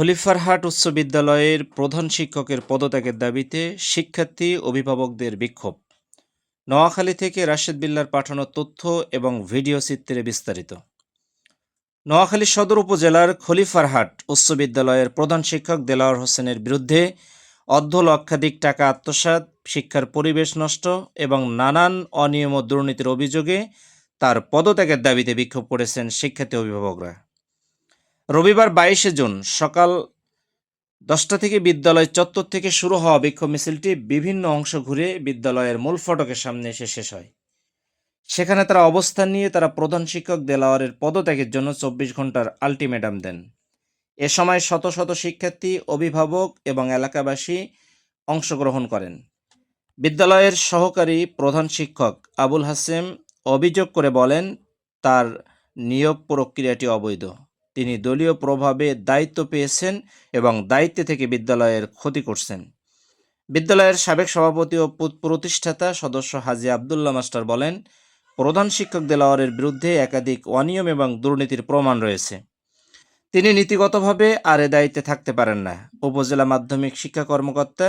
খলিফারহাট উচ্চ বিদ্যালয়ের প্রধান শিক্ষকের পদত্যাগের দাবিতে শিক্ষার্থী, অভিভাবকদের বিক্ষোভ। নোয়াখালী থেকে রাশেদ বিল্লার পাঠানো তথ্য এবং ভিডিও চিত্রে বিস্তারিত। নোয়াখালী সদর উপজেলার খলিফারহাট উচ্চ বিদ্যালয়ের প্রধান শিক্ষক দেলাওয়ার হোসেনের বিরুদ্ধে অর্ধ লক্ষাধিক টাকা আত্মসাৎ, শিক্ষার পরিবেশ নষ্ট এবং নানান অনিয়ম ও দুর্নীতির অভিযোগে তার পদত্যাগের দাবিতে বিক্ষোভ করেছেন শিক্ষার্থী অভিভাবকরা। রবিবার বাইশে জুন সকাল দশটা থেকে বিদ্যালয় চত্বর থেকে শুরু হওয়া বিক্ষোভ মিছিলটি বিভিন্ন অংশ ঘুরে বিদ্যালয়ের মূল ফটকের সামনে এসে শেষ হয়। সেখানে তারা অবস্থান নিয়ে তারা প্রধান শিক্ষক দেলাওয়ারের পদত্যাগের জন্য চব্বিশ ঘণ্টার আলটিমেটাম দেন। এ সময় শত শত শিক্ষার্থী, অভিভাবক এবং এলাকাবাসী অংশগ্রহণ করেন। বিদ্যালয়ের সহকারী প্রধান শিক্ষক আবুল হাসেম অভিযোগ করে বলেন, তার নিয়োগ প্রক্রিয়াটি অবৈধ। তিনি দলীয় প্রভাবে দায়িত্ব পেয়েছেন এবং দায়িত্বে থেকে বিদ্যালয়ের ক্ষতি করছেন। বিদ্যালয়ের সাবেক সভাপতি ও প্রতিষ্ঠাতা সদস্য হাজি আবদুল্লাহ মাস্টার বলেন, প্রধান শিক্ষক দেলাওয়ারের বিরুদ্ধে একাধিক অনিয়ম এবং দুর্নীতির প্রমাণ রয়েছে। তিনি নীতিগতভাবে আর দায়িত্বে থাকতে পারেন না। উপজেলা মাধ্যমিক শিক্ষা কর্মকর্তা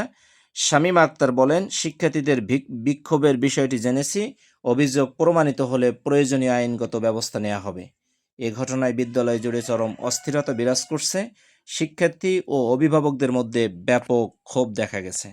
শামীম আক্তার বলেন, শিক্ষার্থীদের বিক্ষোভের বিষয়টি জেনেছি, অভিযোগ প্রমাণিত হলে প্রয়োজনীয় আইনগত ব্যবস্থা নেওয়া হবে। এ ঘটনায় বিদ্যালয় জুড়ে চরম অস্থিরতা বিরাজ করছে। শিক্ষার্থী ও অভিভাবকদের মধ্যে ব্যাপক ক্ষোভ দেখা গেছে।